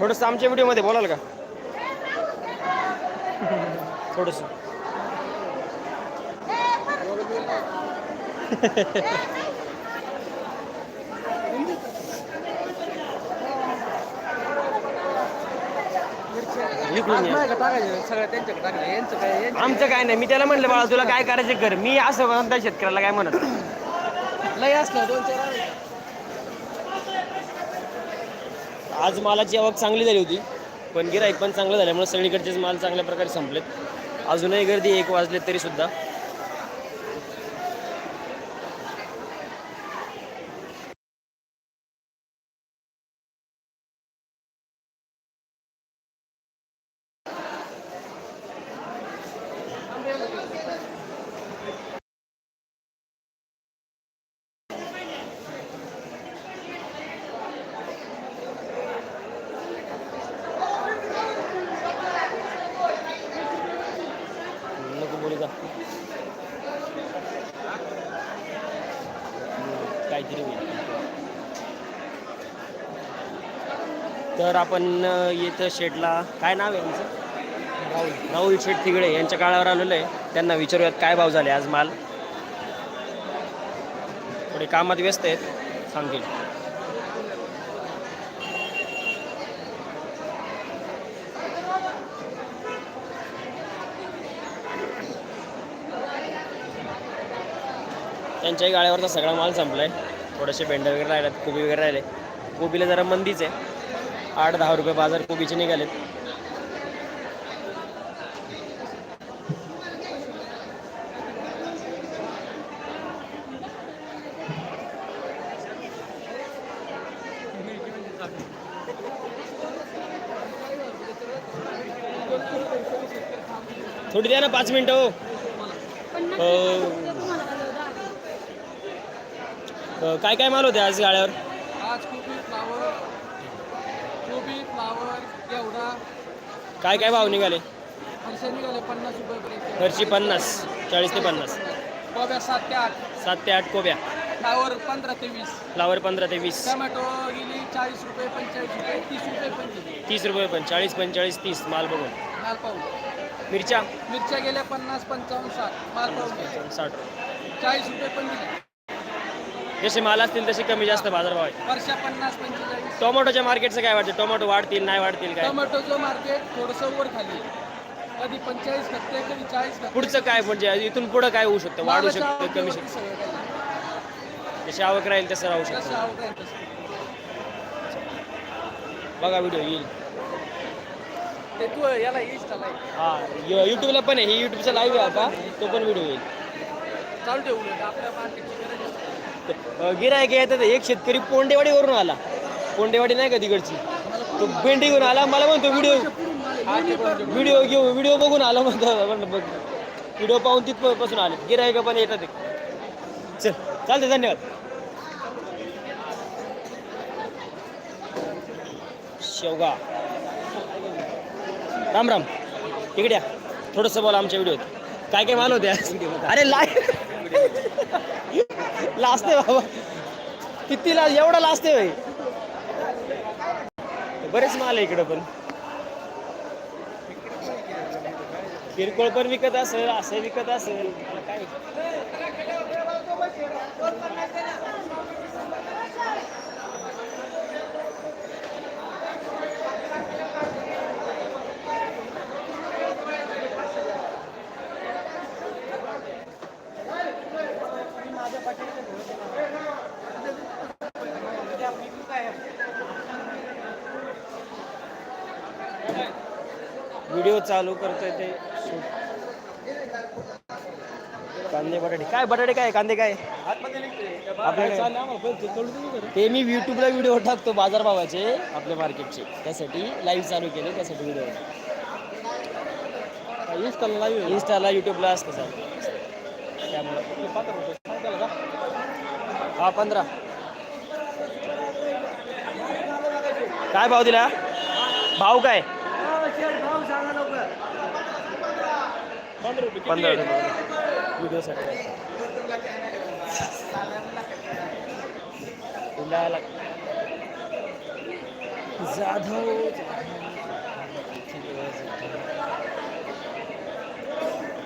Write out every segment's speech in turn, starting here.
थोडंसं आमच्या व्हिडिओमध्ये बोलाल का? थोडंसं. ये. आमचं काय नाही. मी त्याला म्हणलं बाळा तुला काय करायचं कर. मी असं म्हणता शेतकऱ्याला काय म्हणत लय असलं दोन चार आहे. आज मालाची आवक चांगली झाली होती पण गिराईक पण चांगलं झाल्यामुळे सगळीकडचेच माल चांगल्या प्रकारे संपलेत. अजूनही गर्दी एक वाजले तरी काहीतरी होईल तर आपण येतं शेटला काय नाव आहे यांचं राहुल. राहुल शेठ तिगडे यांच्या काळावर आलेलो आहे. त्यांना विचारूयात काय भाव झाले आज माल? थोडे कामात व्यस्त आहेत. सांगतील त्यांच्याही गाड्यावरचा सगळा माल संपला आहे थोडेसे भेंडे वगैरे राहिलेत कोबी वगैरे राहिले. कोबीला जरा मंदीच आहे. आठ दहा रुपये बाजार कोबीचे निघालेत. थोडी द्या ना पाच मिनिटं हो. हो. काय काय माल होते आज गाड्यावर? आज कोबी फ्लावर कोबी फ्लावर एवढा काय काय भाव निघाले? निघाले पन्नास रुपयेपर्यंत घरची पन्नास चाळीस ते पन्नास. कोब्या सात ते आठ. सात ते आठ कोब्या. फ्लावर पंधरा ते वीस. फ्लावर पंधरा ते वीस. टमॅटो गेली चाळीस रुपये पंचेचाळीस रुपये तीस रुपये पण गेली तीस रुपये पण चाळीस पंचेचाळीस तीस माल बघून. माल मिरच्या? मिरच्या गेल्या पन्नास पंचावन्न साठ. माल पाहून. साठ. चाळीस रुपये पण जसे माल असतील तसे कमी जास्त बाजारभाव आहे वर्षा पन्नास पंचेचाळीस. टोमॅटोच्या मार्केटचं काय वाटतं? टोमॅटो वाढतील नाही वाढतील काय? टोमॅटोचं मार्केट थोडंसं वर खाली. आहे. कधी पंचेचाळीस खपते कधी चाळीस खपते पुढचं काय म्हणजे इथून पुढं काय होऊ शकतं? वाढू मालाच्या शकतं कमी आवकेवरती शकतं? सगळं काही. जशी आवक राहील तसं राहू जसं शकतं आवक आहे तसं. बघा व्हिडिओ येईल. ते तू याला इन्स्टाला आहे. हा युट्यूबला पण आहे. ही युट्यूबचा लाईव्ह आहे आता. तो पण व्हिडिओ येईल. चालू ठेवू नका आपल्या मार्केटची गरज आहे. गिरायक येतात एक शेतकरी पोंडेवाडीवरून आला. पोंडेवाडी नाही का तिकडची? तो भेंडी घेऊन आला. मला म्हणतो व्हिडिओ व्हिडिओ घेऊ. व्हिडिओ बघून आला. म्हणतो व्हिडिओ पाहून तिथपासून आले. गिरायक पण येतात चल चालते धन्यवाद. शेवगा. राम राम. इकडे थोडस थोडंसं बोला आमच्या व्हिडिओत. काय काय माल होते अरे लाय लाजते बाबा. किती लाज एवढा लाजते भाई बरेच माल आहे इकडं पण. किरकोळ पण विकत असेल असं विकत असेल. काय? चालू करतोय ते. कांदे बटाटे. काय बटाटे काय? कांदे काय? ते मी युट्यूबला व्हिडिओ टाकतो बाजारभावाचे आपल्या मार्केटचे त्यासाठी लाईव्ह चालू केले त्यासाठी व्हिडिओ इंस्टाला इंस्टाला युट्यूबला असतं सर. त्यामुळे. हा पंधरा. काय भाव दिला? भाव काय? पंधरा व्हिडिओसाठी. जाधव.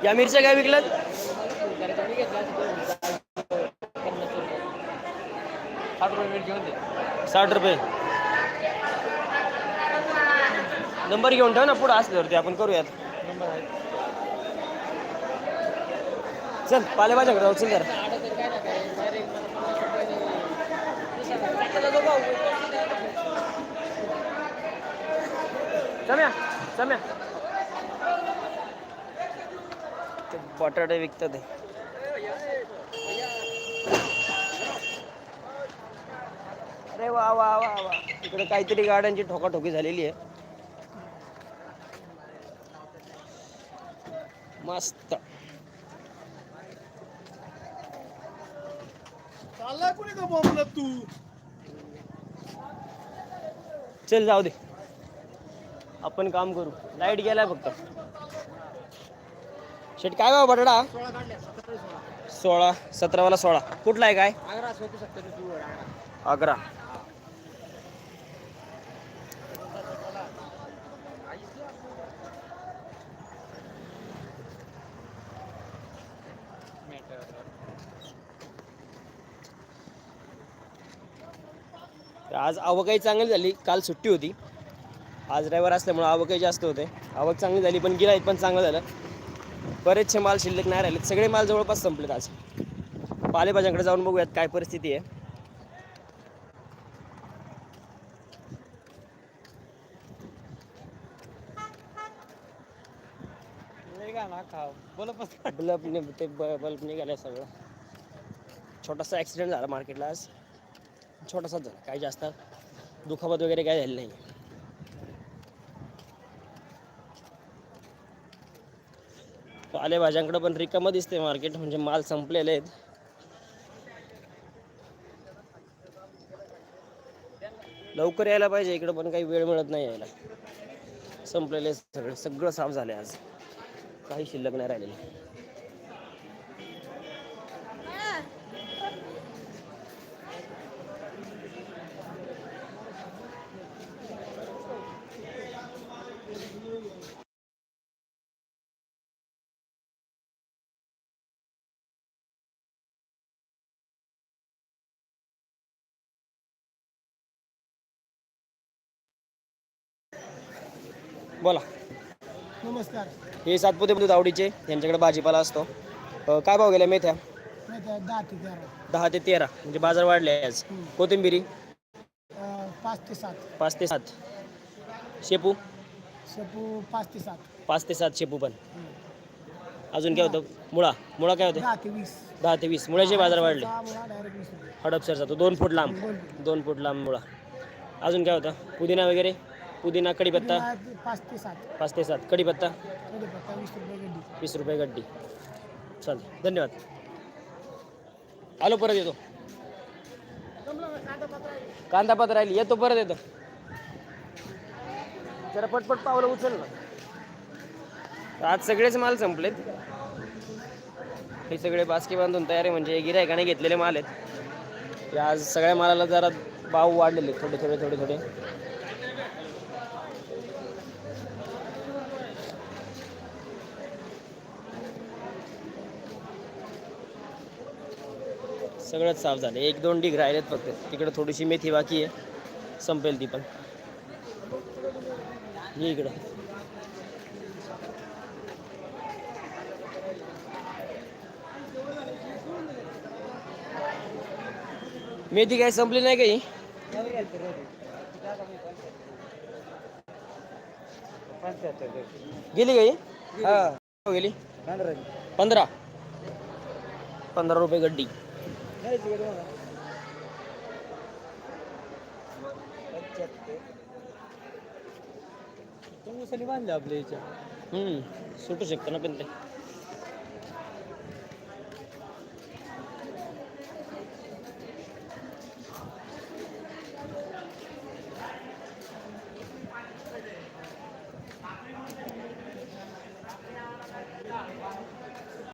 या मिरच्या काय विकल्यात? साठ रुपये. नंबर घेऊन ठेव ना पुढे असल्यावरती आपण करूयात. चल पालेभाज्याकडे जाऊ उचल जरा सम्या सम्या ते बटाटे विकतात ते. अरे वा वा वा वा. इकडे काहीतरी गाड्यांची ठोकाठोकी झालेली आहे. मस्त. चाललाय कुणी का तू? चल जाऊ दे. आपण काम करू. लाइट गेलाय फक्त. शेट काय बाबा बटाटा? सोळा सतरावाला सोळा. कुठला आहे काय? अकरा आज आवकही चांगली झाली. काल सुट्टी होती. आज ड्रायव्हर असल्यामुळे आवकही जास्त होते. आवक चांगली झाली पण गिराईक पण चांगलं झालं. बरेचसे माल शिल्लक नाही राहिले सगळे माल जवळपास संपलेत आज. पालेभाज्यांकडे जाऊन बघूयात काय परिस्थिती आहे. बल्ब ते बल्ब निघाले सगळं. छोटासा ॲक्सिडेंट झाला मार्केटला आज. छोटासाच झाला काही जास्त दुखापत वगैरे काय झाली नाही पालेभाज्यांकडं पण रिकामं दिसते मार्केट म्हणजे माल संपलेले आहेत. लवकर यायला पाहिजे इकडं पण काही वेळ मिळत नाही यायला. संपलेले सगळे सगळं साफ झाले आज. काही शिल्लक नाही राहिलेलं. बोला. नमस्कार. हे सातपुते बुद्ध आवडीचे यांच्याकडे भाजीपाला असतो. अं, काय भाव गेल्या मेथ्या? दहा ते तेरा. दहा ते तेरा म्हणजे बाजार वाढले आज. कोथिंबिरी? पाच ते सात. पाच ते सात. शेपू? शेपू पाच ते सात. पाच ते सात शेपू पण. अजून काय होतं? मुळा. मुळा काय होते? दहा ते वीस. दहा ते वीस. मुळ्याचे बाजार वाढले. डायरेक्ट वीस रुपये. हडपसर जातो. दोन फूट लांब. दोन फूट लांब मुळा. अजून काय होतं? पुदिना वगैरे? पुदिना कढीपत्ता? पाच ते सात. पाच ते सात. कढीपत्ता? कढीपत्ता वीस रुपये गड्डी. वीस रुपये गड्डी. चालेल. धन्यवाद. आलो परत येतो. कांदा पात राहिली. येतो परत येतो. जरा पटपट पावलं उचल ना. आज सगळेच माल संपलेत. हे सगळे बास्के बांधून तयार आहे. म्हणजे गिरायकाने घेतलेले माल आहेत. आज सगळ्या मालाला जरा भाव वाढलेले थोडे थोडे थोडे थोडे. सगळंच साफ झालं. एक दोन डिग राहिलेत फक्त. तिकडे थोडीशी मेथी बाकी आहे. संपेल ती पण. ये इकडं. मेथी काय संपली नाही काही गेली काही हा? गेली. पंधरा. पंधरा रुपये गड्डी. बांधले आपल्या याच्या हम्म सुटू शकतं ना पण ते.